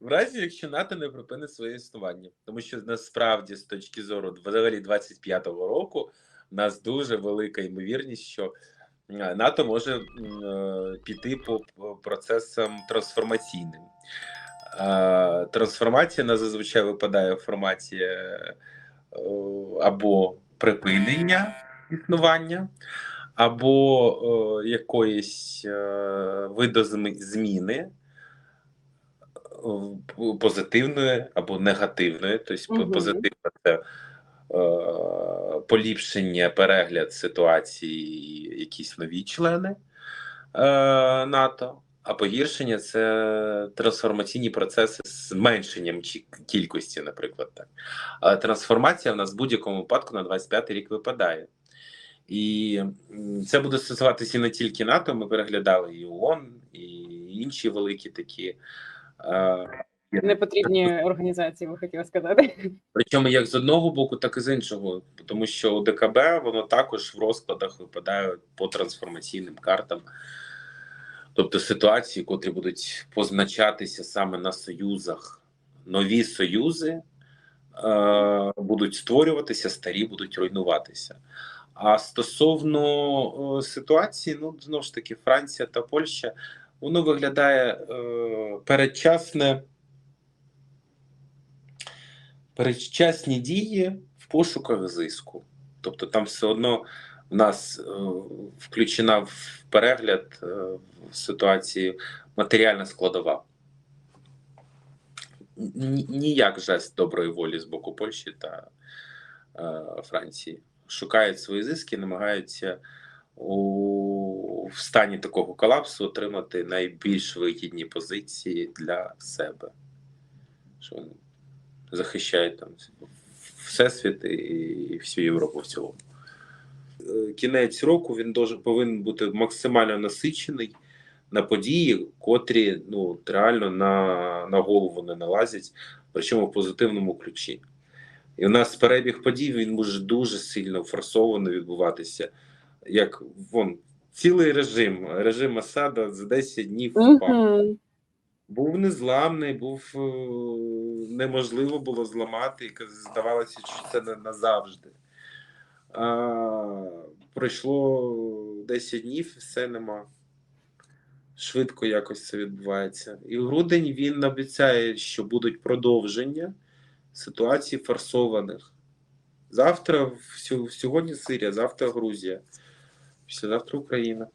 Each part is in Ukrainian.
В разі, якщо НАТО не припинить своє існування, тому що насправді, з точки зору взагалі 25-го року, у нас дуже велика ймовірність, що е, НАТО може е, піти по процесам трансформаційним. Е, Трансформація на зазвичай випадає в форматі або припинення існування, або якоїсь видозми- зміни позитивної або негативної. Тобто, Мгм. позитивна це е, поліпшення, перегляд ситуації, якісь нові члени е, НАТО. А погіршення це трансформаційні процеси з зменшенням кількості, наприклад, так. Але трансформація в нас в будь-якому випадку на 25 рік випадає. І це буде стосуватися не тільки НАТО. Ми переглядали і ООН, і інші великі такі. Непотрібні організації, ви хотіли сказати. Причому як з одного боку, так і з іншого, тому що у ДКБ воно також в розкладах випадає по трансформаційним картам, тобто ситуації, котрі будуть позначатися саме на союзах. Нові союзи е, будуть створюватися, старі будуть руйнуватися. А стосовно е, ситуації, ну знову ж таки, Франція та Польща, воно виглядає е, передчасне передчасні дії в пошуках зиску. Тобто там все одно в нас е, включена в перегляд е, в ситуації матеріальна складова. Ніяк жест доброї волі з боку Польщі та е, Франції. Шукають свої зиски, намагаються у в стані такого колапсу отримати найбільш вигідні позиції для себе. Що вони захищають там всесвіт і, всю Європу в цілому. Е, Кінець року він повинен бути максимально насичений на події, котрі ну реально на, на голову не налазять, причому в позитивному ключі. І у нас перебіг подій він може дуже сильно форсовано відбуватися. Як вон цілий режим, режим Асада за 10 днів впав Мгм. був незламний, був е, неможливо було зламати, і здавалося, що це не назавжди. А, пройшло 10 днів, все нема. Швидко якось це відбувається. І в грудень він обіцяє, що будуть продовження ситуацій форсованих. Завтра сьогодні Сирія, завтра Грузія, післязавтра Україна.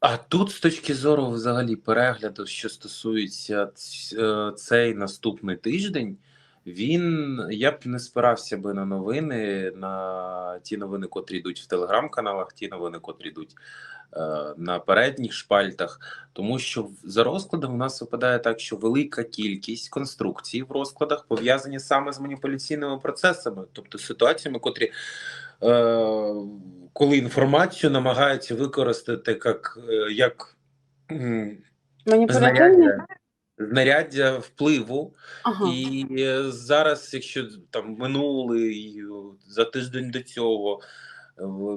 А тут, з точки зору взагалі перегляду, що стосується е, цей наступний тиждень, він я б не спирався би на новини, на ті новини, котрі йдуть в телеграм-каналах, ті новини, котрі йдуть е, на передніх шпальтах, тому що за розкладом у нас випадає так, що велика кількість конструкцій в розкладах пов'язані саме з маніпуляційними процесами, тобто ситуаціями, котрі е, коли інформацію намагаються використати як, е, як знаряддя, знаряддя впливу. Ага. І е, зараз, якщо там минулий е, за тиждень до цього,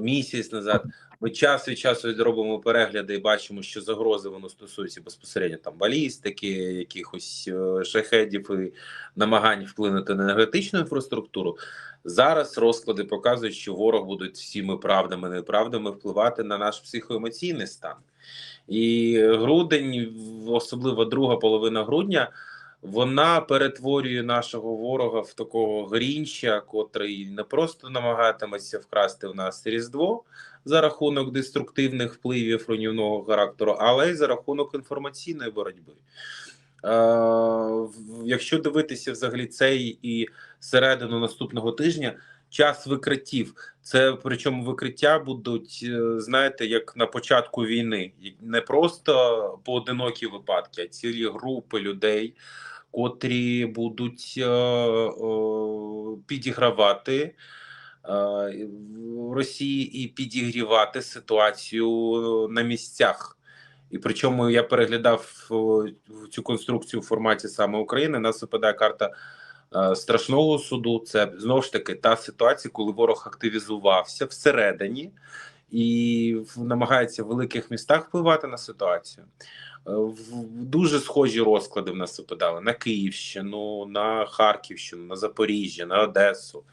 місяць назад, ми час від часу робимо перегляди і бачимо, що загрози воно стосується безпосередньо там балістики, якихось е, шахедів і намагань вплинути на енергетичну інфраструктуру. Зараз розклади показують, що ворог будуть всіми правдами і неправдами впливати на наш психоемоційний стан. І грудень, особливо друга половина грудня, вона перетворює нашого ворога в такого грінча, котрий не просто намагатиметься вкрасти в нас Різдво за рахунок деструктивних впливів руйнівного характеру, але й за рахунок інформаційної боротьби. Е, якщо дивитися взагалі цей і середину наступного тижня, час викриттів. Це причому викриття будуть, е, знаєте, як на початку війни, не просто поодинокі випадки, а цілі групи людей, котрі будуть е, підігравати в Росії і підігрівати ситуацію на місцях. І причому я переглядав цю конструкцію в форматі саме України. Нас випадає карта е, страшного суду. Це знову ж таки та ситуація, коли ворог активізувався всередині і намагається в великих містах впливати на ситуацію. дуже схожі розклади в нас випадали на Київщину, на Харківщину, на Запоріжжя, на Одесу,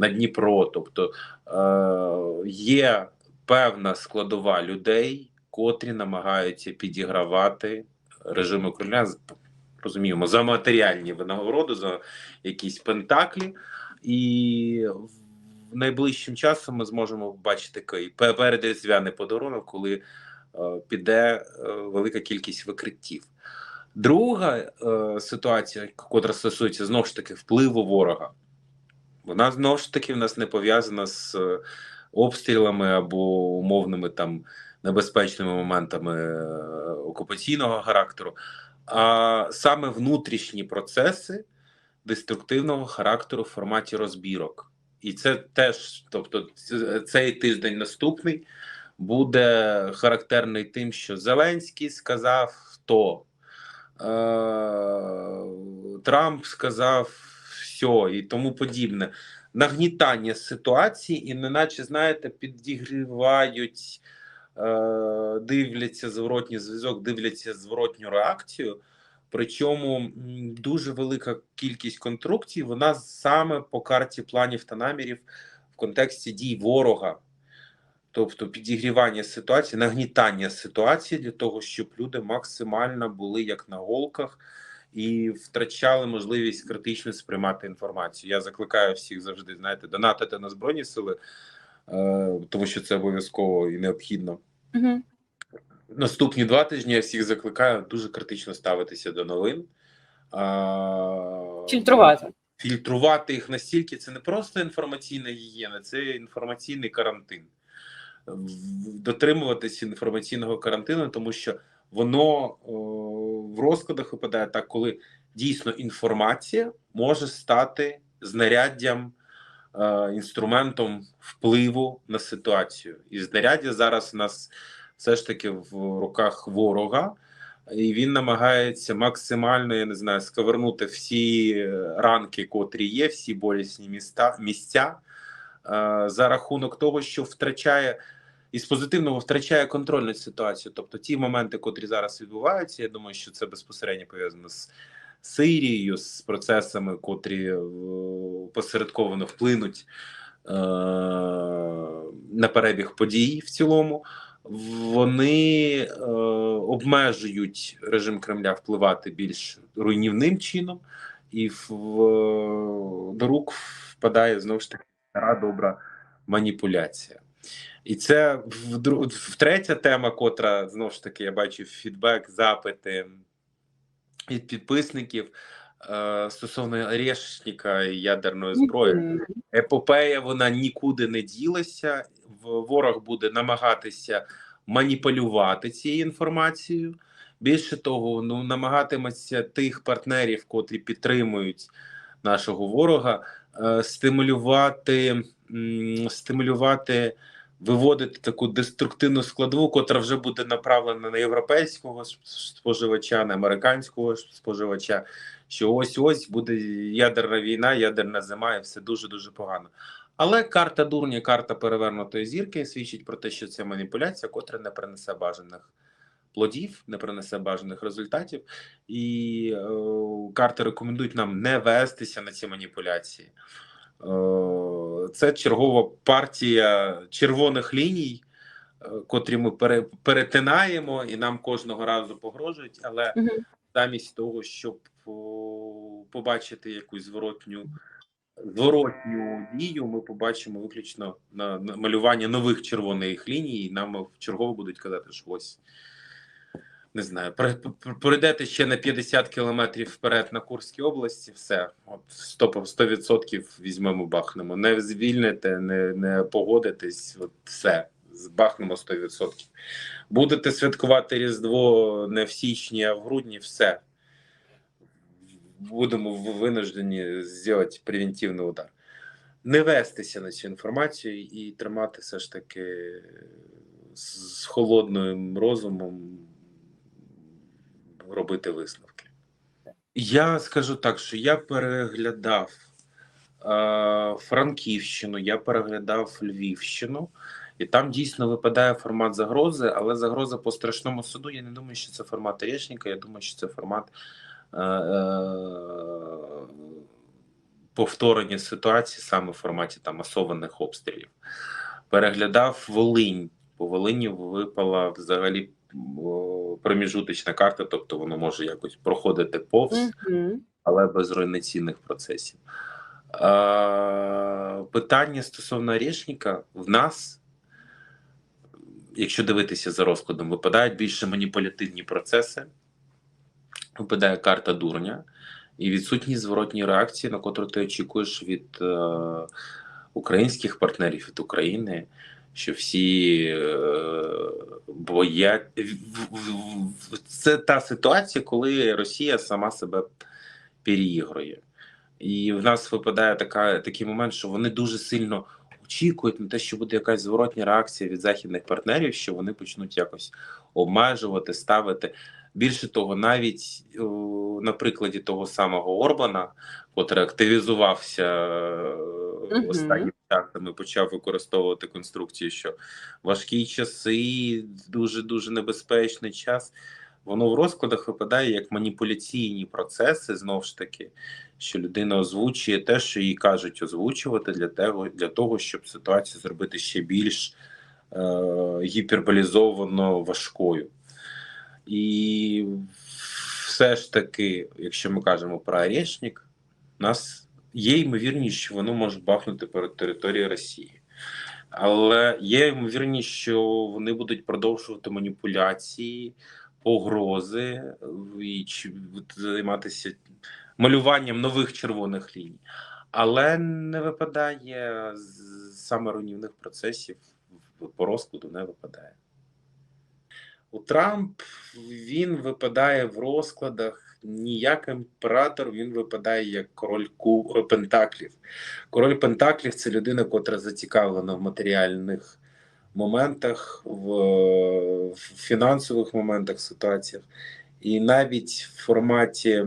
на Дніпро. Тобто е, є певна складова людей, котрі намагаються підігравати режиму Кремля. Розуміємо, за матеріальні винагороди, за якісь пентаклі, і в найближчим часом ми зможемо бачити такий передріздвяний подарунок, коли е, піде е, велика кількість викриттів. Друга е, ситуація, котра стосується знову ж таки впливу ворога, вона знову ж таки в нас не пов'язана з е, обстрілами або умовними там небезпечними моментами е, окупаційного характеру, а саме внутрішні процеси деструктивного характеру в форматі розбірок. І це теж, тобто, цей тиждень наступний буде характерний тим, що Зеленський сказав то, е, Трамп сказав все і тому подібне. Нагнітання ситуації, і неначе, знаєте, підігрівають, е, дивляться зворотній зв'язок, дивляться зворотню реакцію. Причому дуже велика кількість конструкцій, вона саме по карті планів та намірів в контексті дій ворога, тобто підігрівання ситуації, нагнітання ситуації для того, щоб люди максимально були як на голках і втрачали можливість критично сприймати інформацію. Я закликаю всіх завжди, знаєте, донатити на збройні сили, е, тому що це обов'язково і необхідно Угу. наступні два тижні я всіх закликаю дуже критично ставитися до новин. Фільтрувати. Фільтрувати їх настільки це не просто інформаційна гігієна, це інформаційний карантин. Дотримуватися інформаційного карантину, тому що воно о, в розкладах випадає так, коли дійсно інформація може стати знаряддям, е, інструментом впливу на ситуацію. І знаряддя зараз у нас все ж таки в руках ворога, і він намагається максимально, я не знаю, сковернути всі ранки, котрі є, всі болісні міста місця е, за рахунок того, що втрачає із позитивного втрачає контроль над ситуацією. Тобто ті моменти, котрі зараз відбуваються, я думаю, що це безпосередньо пов'язано з Сирією, з процесами, котрі е, посередковано вплинуть е, на перебіг подій в цілому. Вони е, обмежують режим Кремля впливати більш руйнівним чином, і в, в- до рук впадає знову ж таки стара добра маніпуляція. І це втретя тема, котра знову ж таки я бачу фідбек, запити від підписників е, стосовно Решника і ядерної зброї. Епопея вона нікуди не ділася. Ворог буде намагатися маніпулювати цією інформацією. Більше того, ну намагатиметься тих партнерів, котрі підтримують нашого ворога, е, стимулювати, м, стимулювати, виводити таку деструктивну складову, котра вже буде направлена на європейського споживача, на американського споживача. Що ось ось буде ядерна війна, ядерна зима, і все дуже дуже погано. Але карта дурня, карта перевернутої зірки свідчить про те, що це маніпуляція, котра не принесе бажаних плодів, не принесе бажаних результатів. І е, карти рекомендують нам не вестися на ці маніпуляції. Е, це чергова партія червоних ліній, е, котрі ми перетинаємо, і нам кожного разу погрожують. Але замість того, щоб побачити якусь зворотню зворотню дію, ми побачимо виключно на, малювання нових червоних ліній, і нам вчергово будуть казати, що ось не знаю, пройдете ще на 50 кілометрів вперед на Курській області, все, от 100%, 100% візьмемо, бахнемо. Не звільните, не, не погодитесь, от все, збахнемо 100%. Будете святкувати Різдво не в січні, а в грудні, все. Будемо винуждені зробити превентивний удар. Не вестися на цю інформацію і тримати все ж таки з холодним розумом робити висновки. Я скажу так, що я переглядав е, Франківщину, я переглядав Львівщину, І там дійсно випадає формат загрози, але загроза по страшному суду. Я не думаю, що це формат Орешника, я думаю, що це формат е- е- повторення ситуації саме в форматі там масованих обстрілів. Переглядав Волинь. По Волині випала взагалі о, проміжуточна карта, тобто воно може якось проходити повз але без руйнаційних процесів. Е, питання стосовно Орешника в нас, якщо дивитися за розкладом, випадають більше маніпулятивні процеси, випадає карта дурня і відсутність зворотньої реакції, на котру ти очікуєш від е, українських партнерів від України. Що всі е, боять це та ситуація, коли Росія сама себе переігрує. І в нас випадає така, такий момент, що вони дуже сильно очікують на те, що буде якась зворотня реакція від західних партнерів, що вони почнуть якось обмежувати, ставити. Більше того, навіть о, на прикладі того самого Орбана, котрий активізувався Мгм. останнім часом і почав використовувати конструкцію, що важкі часи, дуже дуже небезпечний час. Воно в розкладах випадає як маніпуляційні процеси, знову ж таки, що людина озвучує те, що їй кажуть озвучувати для того, для того щоб ситуацію зробити ще більш е, гіперболізовано важкою. І все ж таки, якщо ми кажемо про Орешник, нас є ймовірність, що воно може бахнути перед територією Росії. Але є ймовірність, що вони будуть продовжувати маніпуляції, погрози і займатися малюванням нових червоних ліній. Але не випадає саме руйнівних процесів по розкладу не випадає. У Трамп він випадає в розкладах не як імператор, він випадає як король ку- Пентаклів. Король Пентаклів це людина, котра зацікавлена в матеріальних моментах, в, в фінансових моментах, ситуаціях. І навіть в форматі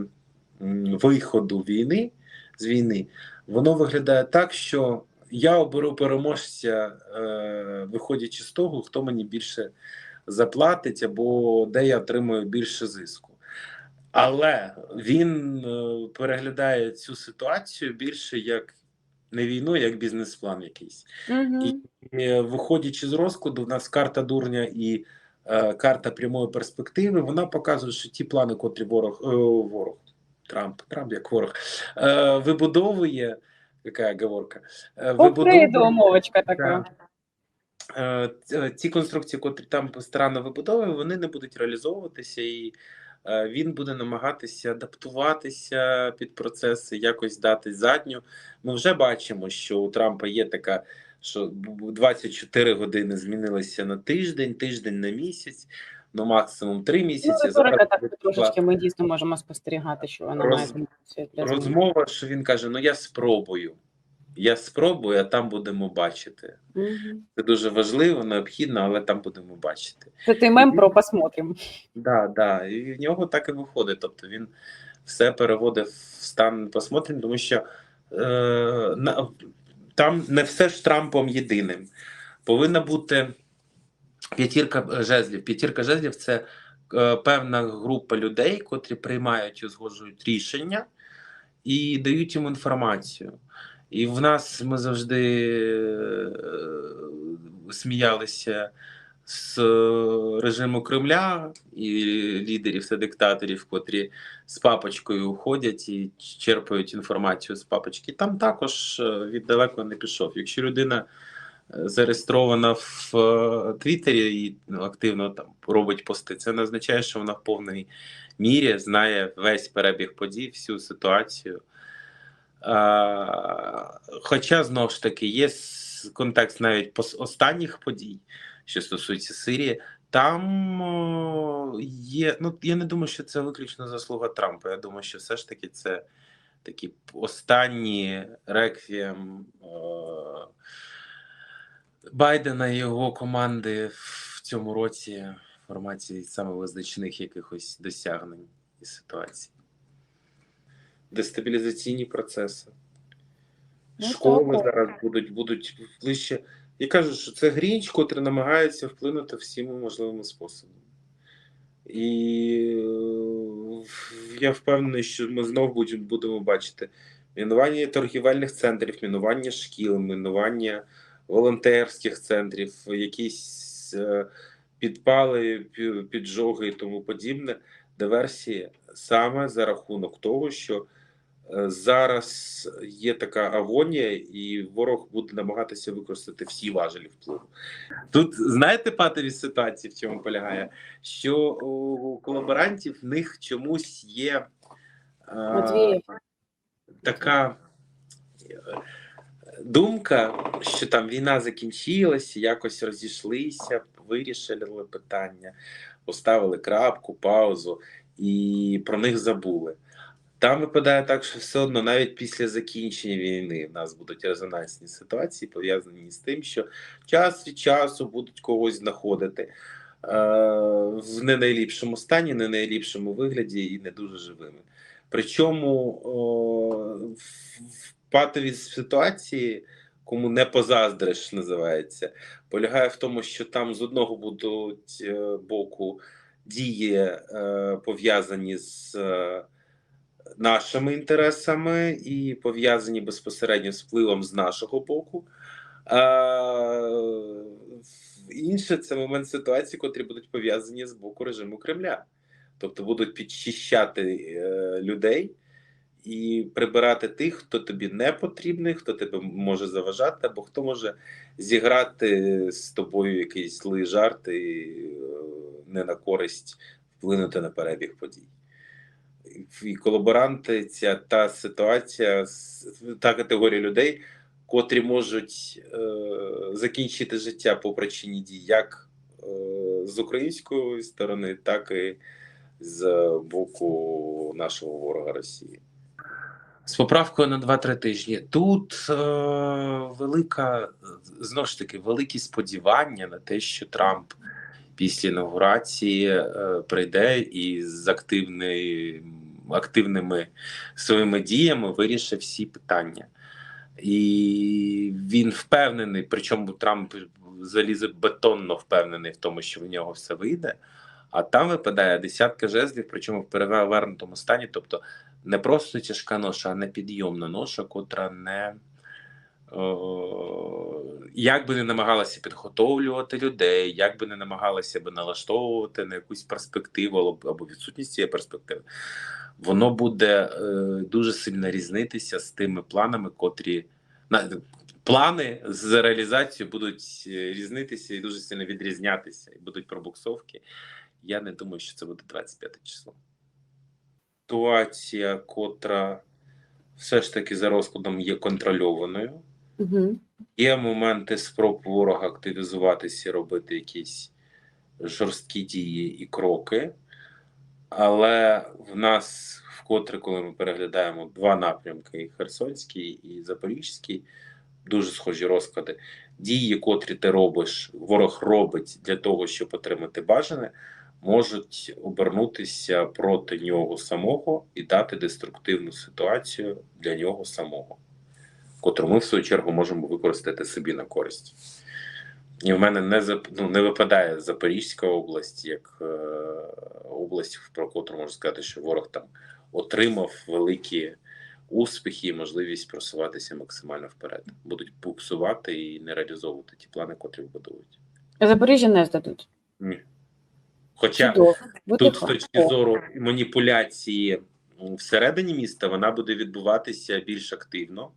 виходу війни з війни, воно виглядає так, що я оберу переможця, е, виходячи з того, хто мені більше заплатить, або де я отримую більше зиску. Але він е, переглядає цю ситуацію більше як не війну, як бізнес-план якийсь. Мгм. І, виходячи з розкладу, у нас карта дурня і е, карта прямої перспективи. Вона показує, що ті плани, котрі ворог е, ворог Трамп, Трамп як ворог е, вибудовує. Яка оговорка? Е, Придумовочка така. Е, ці конструкції, котрі там странно вибудовує, вони не будуть реалізовуватися, і е, він буде намагатися адаптуватися під процеси, якось дати задню. Ми вже бачимо, що у Трампа є така, що б- 24 години змінилися на тиждень, тиждень на місяць, ну максимум 3 Ну, місяці. так трошечки ми дійсно можемо спостерігати, що вона Роз- має для розмова, що він каже: Ну я спробую. Я спробую, а там будемо бачити. Мгм. Це дуже важливо, необхідно, але там будемо бачити. Це той мем про посмотрим. Да, да, і в нього так і виходить. Тобто він все переводить в стан посмотрим, тому що е, на, там не все ж Трампом єдиним. Повинна бути п'ятірка жезлів. П'ятірка жезлів це е, певна група людей, котрі приймають і узгоджують рішення і дають йому інформацію. І в нас ми завжди е, сміялися з режиму Кремля і лідерів та диктаторів, котрі з папочкою ходять і черпають інформацію з папочки. Там також е, від далеко не пішов. Якщо людина е, зареєстрована в е, Твіттері і ну, активно там робить пости, це не означає, що вона в повній мірі знає весь перебіг подій, всю ситуацію. Хоча знову ж таки є контекст навіть останніх подій, що стосується Сирії. Там є. Ну я не думаю, що це виключно заслуга Трампа. Я думаю, що все ж таки це такі останні реквієм Байдена і його команди в цьому році в форматі саме визначних якихось досягнень і ситуацій. Дестабілізаційні процеси. Ну, Школи так. зараз будуть будуть ближче. І кажуть, що це Грінч, котрий намагається вплинути всіма можливими способами. І е, я впевнений, що ми знову будемо- будемо бачити мінування торгівельних центрів, мінування шкіл, мінування волонтерських центрів, якісь е, підпали, піджоги і тому подібне, диверсії саме за рахунок того, що зараз є така агонія, і ворог буде намагатися використати всі важелі впливу. Тут знаєте, патові ситуації в чому полягає, що у колаборантів в них чомусь є е, Матвієв. така е, думка, що там війна закінчилася, якось розійшлися, вирішили питання, поставили крапку, паузу і про них забули. Там випадає так, що все одно навіть після закінчення війни в нас будуть резонансні ситуації, пов'язані з тим, що час від часу будуть когось знаходити е, в не найліпшому стані, не найліпшому вигляді і не дуже живими. Причому о, в патовій ситуації, кому не позаздриш, називається, полягає в тому, що там з одного будуть е, боку дії е, пов'язані з е, нашими інтересами і пов'язані безпосередньо з впливом з нашого боку. Інше це момент ситуації, котрі будуть пов'язані з боку режиму Кремля. Тобто будуть підчищати е, людей і прибирати тих, хто тобі не потрібний, хто тебе може заважати, або хто може зіграти з тобою якийсь злий жарт і е, не на користь вплинути на перебіг подій. І колаборанти, ця та ситуація, та категорія людей, котрі можуть е, закінчити життя по причині дій, як е, з української сторони, так і з боку нашого ворога Росії. З поправкою на 2-3 тижні. Тут е, велика, знову ж таки, великі сподівання на те, що Трамп після інаугурації е, прийде і з активний, активними своїми діями вирішить всі питання. І він впевнений, причому Трамп залізобетонно впевнений в тому, що в нього все вийде. А там випадає десятка жезлів, причому в перевернутому стані, тобто не просто тяжка ноша, а непідйомна ноша, котра не як би не намагалася підготовлювати людей, як би не намагалася би налаштовувати на якусь перспективу або- або відсутність цієї перспективи, воно буде е, дуже сильно різнитися з тими планами, котрі плани з реалізацією будуть е, різнитися і дуже сильно відрізнятися, і будуть пробуксовки. Я не думаю, що це буде 25 число. Ситуація, котра все ж таки за розкладом є контрольованою. Угу. Є моменти спроб ворога активізуватися, робити якісь жорсткі дії і кроки, але в нас вкотре, коли ми переглядаємо два напрямки: і Херсонський і Запорізький, дуже схожі розклади. Дії, котрі ти робиш, ворог робить для того, щоб отримати бажане, можуть обернутися проти нього самого і дати деструктивну ситуацію для нього самого котру ми в свою чергу можемо використати собі на користь. І в мене не зап- ну, не випадає Запорізька область як е, область, про котру можу сказати, що ворог там отримав великі успіхи і можливість просуватися максимально вперед. Будуть буксувати і не реалізовувати ті плани, котрі будують. Запоріжжя не здадуть. Ні. Хоча Чудово. Тут з точки зору маніпуляції всередині міста вона буде відбуватися більш активно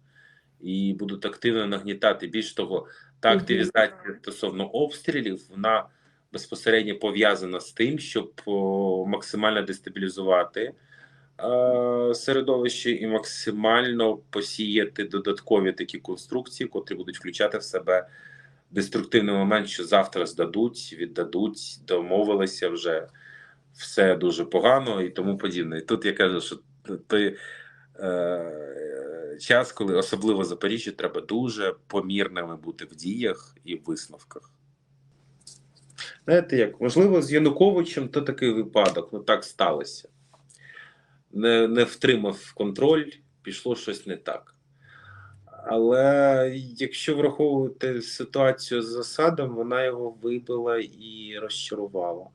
і будуть активно нагнітати. Більш того, та активізація стосовно обстрілів вона безпосередньо пов'язана з тим, щоб максимально дестабілізувати е, середовище і максимально посіяти додаткові такі конструкції, котрі будуть включати в себе деструктивний момент, що завтра здадуть, віддадуть, домовилися вже все дуже погано і тому подібне. І тут я кажу, що той е, час, коли особливо Запоріжжя, треба дуже помірними бути в діях і висновках. Знаєте як, можливо, з Януковичем то такий випадок, ну так сталося. Не, не втримав контроль, пішло щось не так. Але якщо враховувати ситуацію з засадом, вона його вибила і розчарувала.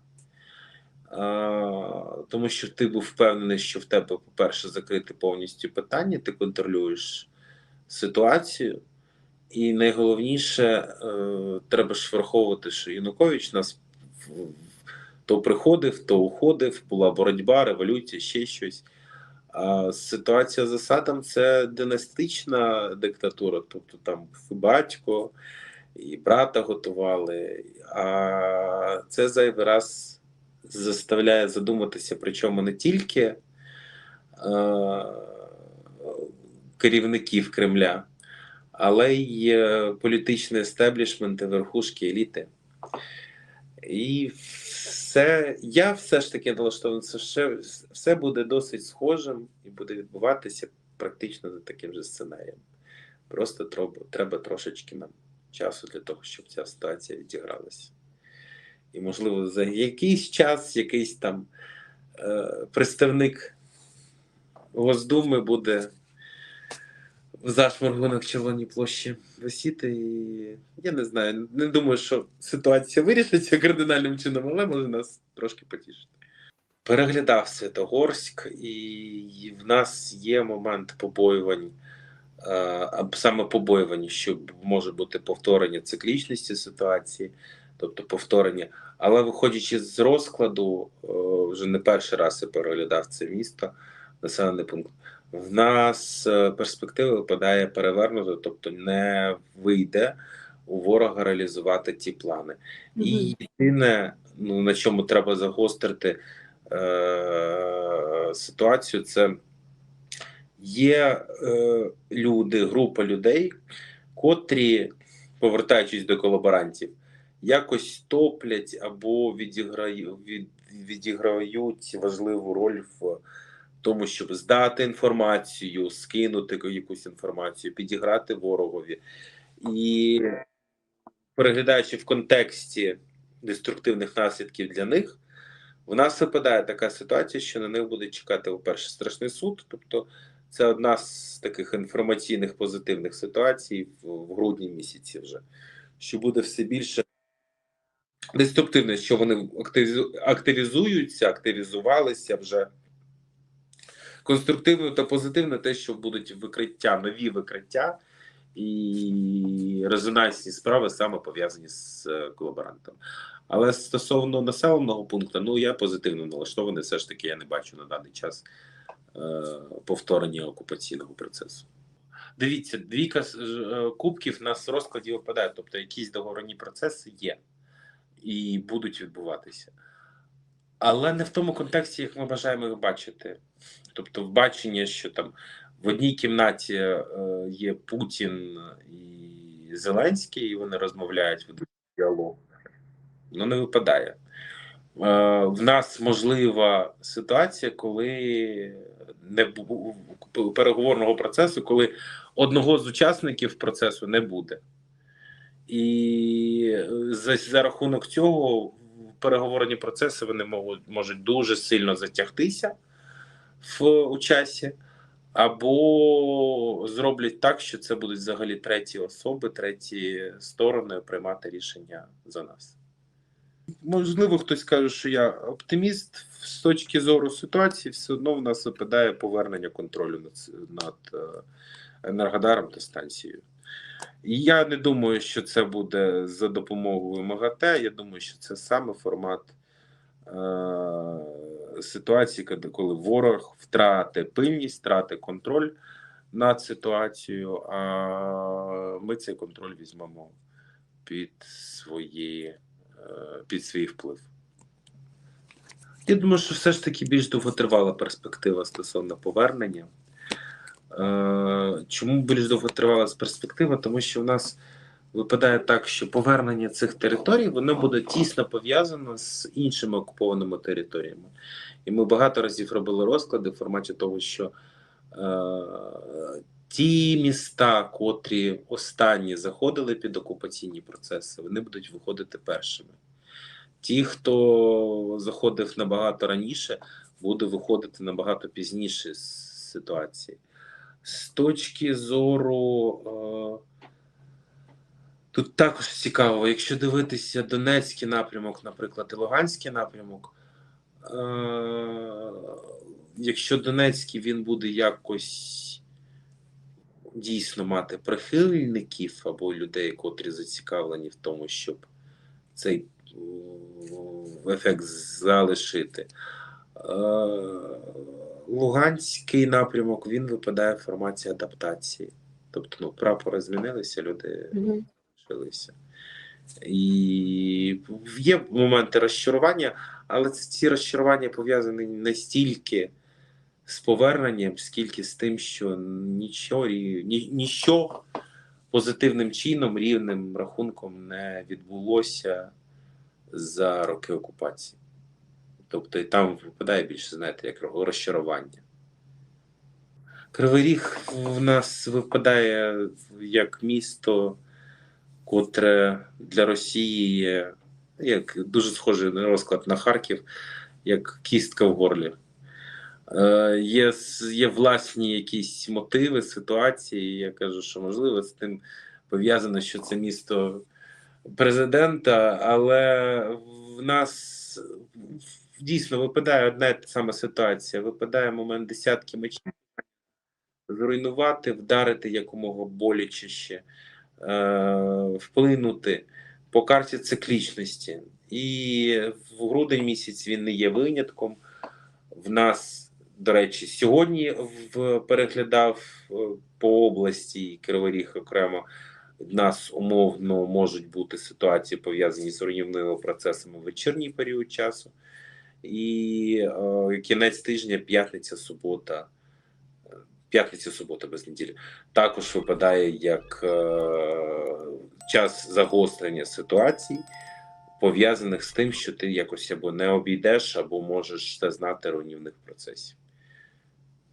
Тому що ти був впевнений, що в тебе, по-перше, закрити повністю питання, ти контролюєш ситуацію. І найголовніше, е, треба ж враховувати, що Янукович нас то приходив, то уходив, була боротьба, революція, ще щось. А ситуація з Асадом це династична диктатура, тобто там батько, і брата готували. А це зайвий раз заставляє задуматися, причому не тільки е, керівників Кремля, але й е, політичний естеблішмент і верхушки еліти. І все, я все ж таки налаштований, ще все буде досить схожим і буде відбуватися практично за таким же сценарієм. Просто треба, треба трошечки нам часу для того, щоб ця ситуація відігралася. І, можливо, за якийсь час якийсь там е, представник Госдуми буде в зашморгу на Червоній площі висіти. І я не знаю, не думаю, що ситуація вирішиться кардинальним чином, але може нас трошки потішити. Переглядав Святогорськ, і в нас є момент побоювань, е, саме побоювання, що може бути повторення циклічності ситуації, тобто повторення. Але виходячи з розкладу, е, вже не перший раз я переглядав це місто, населений пункт. В нас е, перспектива випадає перевернуто, тобто не вийде у ворога реалізувати ті плани. І єдине, ну на чому треба загострити е- ситуацію, це є е- люди, група людей, котрі, повертаючись до колаборантів, якось топлять або відіграють, від, відіграють важливу роль в тому, щоб здати інформацію, скинути якусь інформацію, підіграти ворогові. І переглядаючи в контексті деструктивних наслідків для них, в нас випадає така ситуація, що на них буде чекати, по-перше, страшний суд. Тобто, це одна з таких інформаційних позитивних ситуацій в, в грудні місяці вже, що буде все більше деструктивне, що вони активізуються, активізувалися вже. Конструктивно та позитивно те, що будуть викриття, нові викриття і резонансні справи саме пов'язані з е, колаборантом. Але стосовно населеного пункту, ну я позитивно налаштований. Все ж таки, я не бачу на даний час е, повторення окупаційного процесу. Дивіться, двійка е, кубків нас розкладі випадає, тобто якісь договорні процеси є і будуть відбуватися. Але не в тому контексті, як ми бажаємо їх бачити. Тобто, в баченні, що там в одній кімнаті е, є Путін і Зеленський, і вони розмовляють ведуть діалог. Ну, не випадає. Е, в нас можлива ситуація, коли не бу- переговорного процесу, коли одного з учасників процесу не буде. І е, за, за рахунок цього переговорні процеси вони можуть, можуть дуже сильно затягтися в у часі, або зроблять так, що це будуть взагалі треті особи, треті сторони приймати рішення за нас. Можливо, хтось скаже, що я оптиміст з точки зору ситуації, все одно в нас випадає повернення контролю над, над е, енергодаром та станцією. Я не думаю, що це буде за допомогою МАГАТЕ. Я думаю, що це саме формат е- ситуації, коли- ворог втратить пильність, втратить контроль над ситуацією, а ми цей контроль візьмемо під свої, е, під свій вплив. Я думаю, що все ж таки більш довготривала перспектива стосовно повернення. Е, Чому більш довготривала перспектива? Тому що в нас випадає так, що повернення цих територій воно буде тісно пов'язано з іншими окупованими територіями. І ми багато разів робили розклади в форматі того, що е, ті міста, котрі останні заходили під окупаційні процеси, вони будуть виходити першими. Ті, хто заходив набагато раніше, буде виходити набагато пізніше з ситуації. З точки зору. Е, тут також цікаво, якщо дивитися Донецький напрямок, наприклад, і Луганський напрямок. Е, якщо Донецький він буде якось дійсно мати прихильників або людей, котрі зацікавлені в тому, щоб цей ефект залишити. Е, Луганський напрямок він випадає в форматі адаптації. Тобто, ну, прапори змінилися, люди лишилися. І є моменти розчарування, але ці розчарування пов'язані не стільки з поверненням, скільки з тим, що нічого, ні, ніщо позитивним чином, рівним рахунком не відбулося за роки окупації. Тобто і там випадає більше, знаєте, як розчарування. Кривий Ріг в нас випадає як місто, котре для Росії як дуже схожий на розклад на Харків, як кістка в горлі. Е, є, є власні якісь мотиви, ситуації. Я кажу, що можливо з тим пов'язано, що це місто президента, але в нас дійсно випадає одна та сама ситуація. Випадає момент десятки мечів, зруйнувати, вдарити якомога боляче ще, е, вплинути по карті циклічності. І в грудень місяць він не є винятком. В нас, до речі, сьогодні в переглядав е, по області і Кривий Ріг окремо. В нас умовно можуть бути ситуації пов'язані з руйнівними процесами в вечірній період часу. І е, кінець тижня, п'ятниця, субота, п'ятниця, субота без неділі, також випадає як е, час загострення ситуацій, пов'язаних з тим, що ти якось або не обійдеш, або можеш це знати руйнівних процесів.